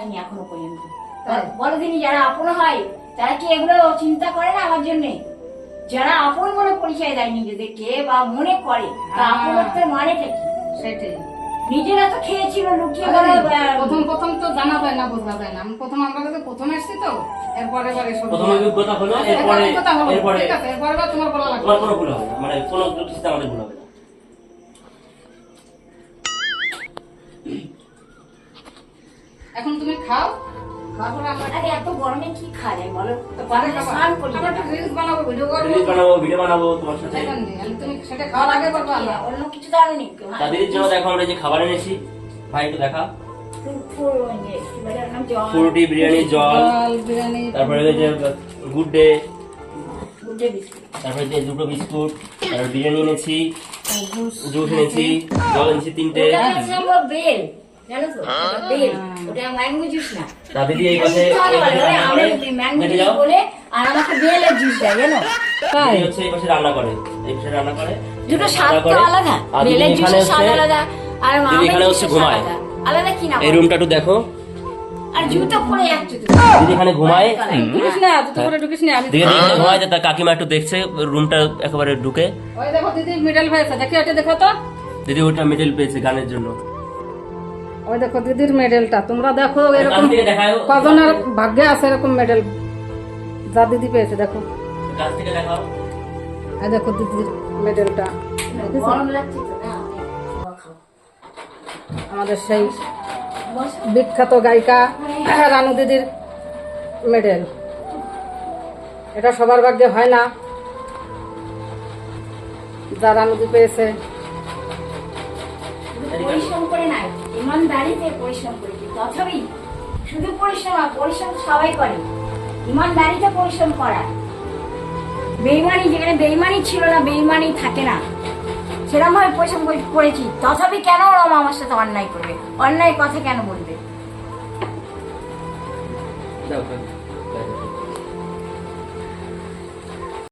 হয়নি এখনও পর্যন্ত? বলো দিনই যারা আপন হয় তারা কি এগুলো চিন্তা করে না আমার জন্য? যারা আপন বলে পরিচয় দেয় নিজেদেরকে বা মনে করে তা হ্যাঁ। আপনত্বের মানেটা কি? সেটাই। নিজেরা তো খেয়েছিল লুকিয়ে বলে প্রথম প্রথম তো জানা যায় না বোঝা যায় না। আমি প্রথম আমরা কাছে প্রথম এসেছি তো এরপরে এবারে সব প্রথম অভিজ্ঞতা হলো এরপরে এরপরে অভিজ্ঞতা হলো। ঠিক আছে এরপরে তোমার বলা লাগবে। তোমার কোনো ভুল হবে মানে কোনো আমাদের ভুল হবে এখন তুমি খাও। খাওয়ার পরে আমরা আরে এত গরমে কি খাওয়া যায় বলো স্নান করি। রিলস বানাবো ভিডিও বানাবো ভিডিও বানাবো তোমার সাথে। সেখান দিয়ে। আর তুমি সেটা খাওয়ার আগে করব অন্য কিছু তো নি? তাদের জন্য দেখো আমরা যে খাবার এনেছি। ভাই একটু দেখা। ফুরুটি বিরিয়ানি জল। তারপরে এই যে গুড ডে। তারপরে যে দুটো বিস্কুট তারপর বিরিয়ানি এনেছি। জুস জুস এনেছি জল এনেছি তিনটে। ওটা হচ্ছে আমার বেল জানো তো বেল ওটা ম্যাঙ্গো জুস না তাদের এই পাশে তাহলে বলে, ওরে আমি ম্যাঙ্গো জুস বলে আর আমাকে বেলের জুস দেয় জানো? তাই। হচ্ছে এই পাশে রান্না করে এই পাশে রান্না করে দুটো স্বাদ তো আলাদা। বেলের জুসের স্বাদ আলাদা আর এখানে হচ্ছে ঘুমায়। আলাদা। আলাদা কি না এই রুমটা একটু দেখো। আর জুতো পরে যাচ্ছে দিদি এখানে ঘুমায়। ঢুকিস না তুই তো ঢুকিস না আমি দিদি দিদি ঘুমায় কাকিমা একটু দেখছে রুমটা একেবারে ঢুকে। ওই দেখো দিদি মিডল হয়েছে দেখি ওটা দেখো তো। দিদি ওটা মিডল পেয়েছে গানের জন্য। ওই দেখো দিদির মেডেলটা তোমরা দেখো এরকম কজনের ভাগ্যে আছে এরকম মেডেল যা দিদি পেয়েছে দেখো। এই দেখো দিদির মেডেলটা আমাদের সেই বিখ্যাত গায়িকা রানু দিদির মেডেল এটা সবার ভাগ্যে হয় না। যা রানু দি পেয়েছে। পরিশ্রম করে নাই ইমানদারিতে পরিশ্রম করেছি। তথাপি শুধু পরিশ্রম না পরিশ্রম সবাই করে। ইমানদারিতে পরিশ্রম করা বেইমানি যেখানে বেইমানি ছিল না বেইমানি থাকে না। সেরকম ভাবে পরিশ্রম করেছি। তথাপি কেন ওরম আমার সাথে অন্যায় করবে? অন্যায় কথা কেন বলবে।